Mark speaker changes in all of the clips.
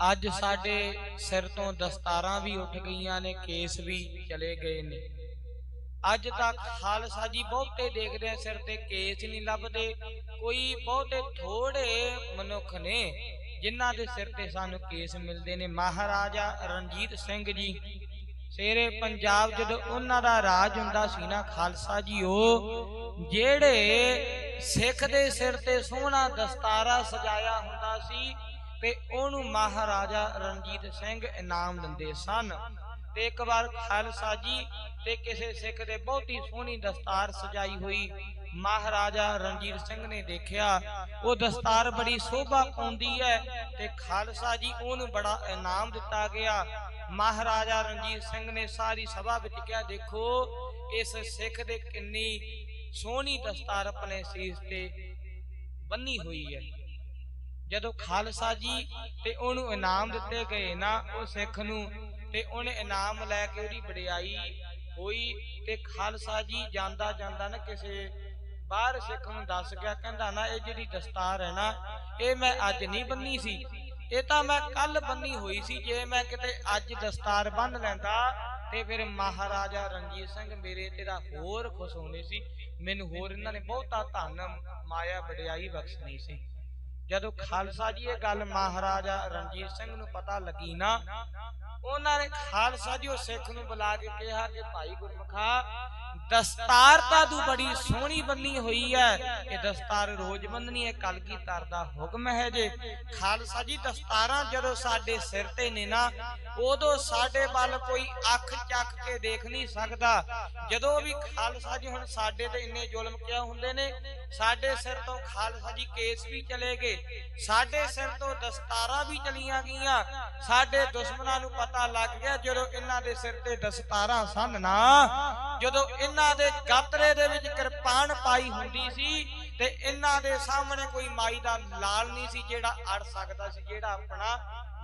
Speaker 1: ਅੱਜ ਸਾਡੇ ਸਿਰ ਤੋਂ ਦਸਤਾਰਾਂ ਵੀ ਉੱਠ ਗਈਆਂ ਨੇ, ਕੇਸ ਵੀ ਚਲੇ ਗਏ ਨੇ। ਅੱਜ ਤੱਕ ਖਾਲਸਾ ਜੀ ਬਹੁਤੇ ਦੇਖਦੇ ਆ, ਸਿਰ ਤੇ ਕੇਸ ਨਹੀਂ ਲੱਭਦੇ। ਕੋਈ ਬਹੁਤੇ ਥੋੜੇ ਮਨੁੱਖ ਨੇ ਜਿਨ੍ਹਾਂ ਦੇ ਸਿਰ ਤੇ ਸਾਨੂੰ ਕੇਸ ਮਿਲਦੇ ਨੇ। ਮਹਾਰਾਜਾ ਰਣਜੀਤ ਸਿੰਘ ਜੀ ਸ਼ੇਰੇ ਪੰਜਾਬ ਜਦੋਂ ਉਹਨਾਂ ਦਾ ਰਾਜ ਹੁੰਦਾ ਸੀ ਨਾ, ਖਾਲਸਾ ਜੀ, ਉਹ ਜਿਹੜੇ ਸਿੱਖ ਦੇ ਸਿਰ ਤੇ ਸੋਹਣਾ ਦਸਤਾਰਾ ਸਜਾਇਆ ਹੁੰਦਾ ਸੀ ਤੇ ਉਹਨੂੰ ਮਹਾਰਾਜਾ ਰਣਜੀਤ ਸਿੰਘ ਇਨਾਮ ਦਿੰਦੇ ਸਨ। ਤੇ ਇੱਕ ਵਾਰ ਖਾਲਸਾ ਜੀ ਤੇ ਕਿਸੇ ਸਿੱਖ ਦੇ ਬਹੁਤੀ ਸੋਹਣੀ ਦਸਤਾਰ ਸਜਾਈ ਹੋਈ ਮਹਾਰਾਜਾ ਰਣਜੀਤ ਸਿੰਘ ਨੇ ਦੇਖਿਆ, ਉਹ ਦਸਤਾਰ ਬੜੀ ਸ਼ੋਭਾ ਪਾਉਂਦੀ ਹੈ ਤੇ ਖਾਲਸਾ ਜੀ ਉਹਨੂੰ ਬੜਾ ਇਨਾਮ ਦਿੱਤਾ ਗਿਆ। ਮਹਾਰਾਜਾ ਰਣਜੀਤ ਸਿੰਘ ਨੇ ਸਾਰੀ ਸਭਾ ਵਿੱਚ ਕਿਹਾ, ਦੇਖੋ, ਇਸ ਸਿੱਖ ਦੇ ਕਿੰਨੀ ਸੋਹਣੀ ਦਸਤਾਰ ਆਪਣੇ ਸੀਸ ਤੇ ਬੰਨੀ ਹੋਈ ਹੈ। ਜਦੋਂ ਖਾਲਸਾ ਜੀ ਤੇ ਉਹਨੂੰ ਇਨਾਮ ਦਿੱਤੇ ਗਏ ਨਾ, ਉਹ ਸਿੱਖ ਨੂੰ, ਤੇ ਉਹਨੇ ਇਨਾਮ ਲੈ ਕੇ ਉਹਦੀ ਵਡਿਆਈ ਹੋਈ ਤੇ ਖਾਲਸਾ ਜੀ ਜਾਂਦਾ ਜਾਂਦਾ ਨਾ ਕਿਸੇ ਬਾਹਰ ਸਿੱਖ ਨੂੰ ਦੱਸ ਗਿਆ, ਕਹਿੰਦਾ ਨਾ ਇਹ ਜਿਹੜੀ ਦਸਤਾਰ ਹੈ ਨਾ, ਇਹ ਮੈਂ ਅੱਜ ਨਹੀਂ ਬੰਨੀ ਸੀ। ਇਹ ਤਾਂ ਮੈਂ ਕੱਲ ਬੰਨੀ ਹੋਈ ਸੀ, ਜੇ ਮੈਂ ਕਿਤੇ ਅੱਜ ਦਸਤਾਰ ਬੰਨ ਲੈਂਦਾ ਤੇ ਫਿਰ ਮਹਾਰਾਜਾ ਰਣਜੀਤ ਸਿੰਘ ਮੇਰੇ ਤੇਰਾ ਹੋਰ ਖੁਸ਼ ਹੋਣੇ ਸੀ। ਮੈਨੂੰ ਹੋਰ ਇਹਨਾਂ ਨੇ ਬਹੁਤਾ ਧਨ, ਮਾਇਆ, ਵਡਿਆਈ ਬਖਸ਼ਣੀ ਸੀ। ਜਦੋਂ ਖਾਲਸਾ ਜੀ ਇਹ ਗੱਲ ਮਹਾਰਾਜਾ ਰਣਜੀਤ ਸਿੰਘ ਨੂੰ ਪਤਾ ਲੱਗੀ ਨਾ ਉਹਨਾਂ ਨੇ ਖਾਲਸਾ ਜੀ ਉਹ ਸਿੱਖ ਨੂੰ ਬੁਲਾ ਕੇ ਕਿਹਾ ਕਿ ਭਾਈ ਗੁਰਮਖਾ ਦਸਤਾਰ ਤਾਂ ਤੂੰ ਬੜੀ ਸੋਹਣੀ ਬੰਨੀ ਹੋਈ ਹੈ ਇਹ ਦਸਤਾਰ ਰੋਜ਼ ਬੰਨਣੀ ਹੈ ਕਲਗੀਧਰ ਦਾ ਹੁਕਮ ਹੈ ਜੇ। ਖਾਲਸਾ ਜੀ, ਦਸਤਾਰਾਂ ਜਦੋਂ ਸਾਡੇ ਸਿਰ ਤੇ ਨੇ ਨਾ, ਉਦੋਂ ਸਾਡੇ ਵੱਲ ਕੋਈ ਅੱਖ ਚੱਕ ਕੇ ਦੇਖ ਨਹੀਂ ਸਕਦਾ। ਜਦੋਂ ਵੀ ਖਾਲਸਾ ਜੀ ਹੁਣ ਸਾਡੇ ਤੇ ਇੰਨੇ ਜ਼ੁਲਮ ਕਿਉਂ ਹੁੰਦੇ ਨੇ? ਸਾਡੇ ਸਿਰ ਤੋਂ ਖਾਲਸਾ ਜੀ ਕੇਸ ਵੀ ਚਲੇ ਗਏ, ਸਾਡੇ ਸਿਰ ਤੋਂ ਦਸਤਾਰਾਂ ਵੀ ਚਲੀਆਂ ਗਈਆਂ। ਸਾਡੇ ਦੁਸ਼ਮਣਾਂ ਨੂੰ ਪਤਾ ਲੱਗ ਗਿਆ ਜਦੋਂ ਇਹਨਾਂ ਦੇ ਸਿਰ ਤੇ ਦਸਤਾਰਾਂ ਸਨ ਨਾ। ਜਦੋਂ ਇਹਨਾਂ ਦੇ ਗਾਤਰੇ ਦੇ ਵਿੱਚ ਕਿਰਪਾਨ ਪਾਈ ਹੁੰਦੀ ਸੀ ਤੇ ਇਹਨਾਂ ਦੇ ਸਾਹਮਣੇ ਕੋਈ ਮਾਈ ਦਾ ਲਾਲ ਨਹੀਂ ਸੀ ਜਿਹੜਾ ਅੜ ਸਕਦਾ ਸੀ, ਜਿਹੜਾ ਆਪਣਾ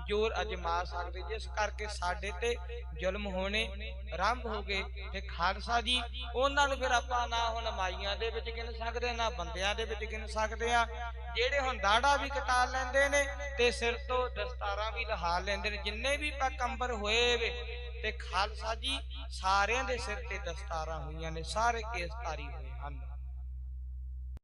Speaker 1: ਜ਼ੋਰ ਅਜਮਾ ਸਕਦੇ। ਜਿਸ ਕਰਕੇ ਸਾਡੇ ਤੇ ਜ਼ੁਲਮ ਹੋਣੇ ਆਰੰਭ ਹੋ ਗਏ ਤੇ ਖਾਲਸਾ ਜੀ, ਉਹਨਾਂ ਨੂੰ ਫਿਰ ਆਪਾਂ ਨਾ ਹੁਣ ਮਾਈਆਂ ਦੇ ਵਿੱਚ ਗਿਣ ਸਕਦੇ, ਨਾ ਬੰਦਿਆਂ ਦੇ ਵਿੱਚ ਗਿਣ ਸਕਦੇ ਆ। ਜਿਹੜੇ ਹੁਣ ਦਾੜਾ ਵੀ ਕਟਾ ਲੈਂਦੇ ਨੇ ਤੇ ਸਿਰ ਤੋਂ ਦਸਤਾਰਾਂ ਵੀ ਲਹਾ ਲੈਂਦੇ ਨੇ, ਜਿੰਨੇ ਵੀ ਪੈਕੰਬਰ ਹੋਏ ਵੇ ਤੇ ਖਾਲਸਾ ਜੀ ਸਾਰਿਆਂ ਦੇ ਸਿਰ ਤੇ ਦਸਤਾਰਾਂ ਹੋਈਆਂ ਨੇ ਸਾਰੇ ਕੇਸਤਾਰੀ ਹੋਏ ਹਨ।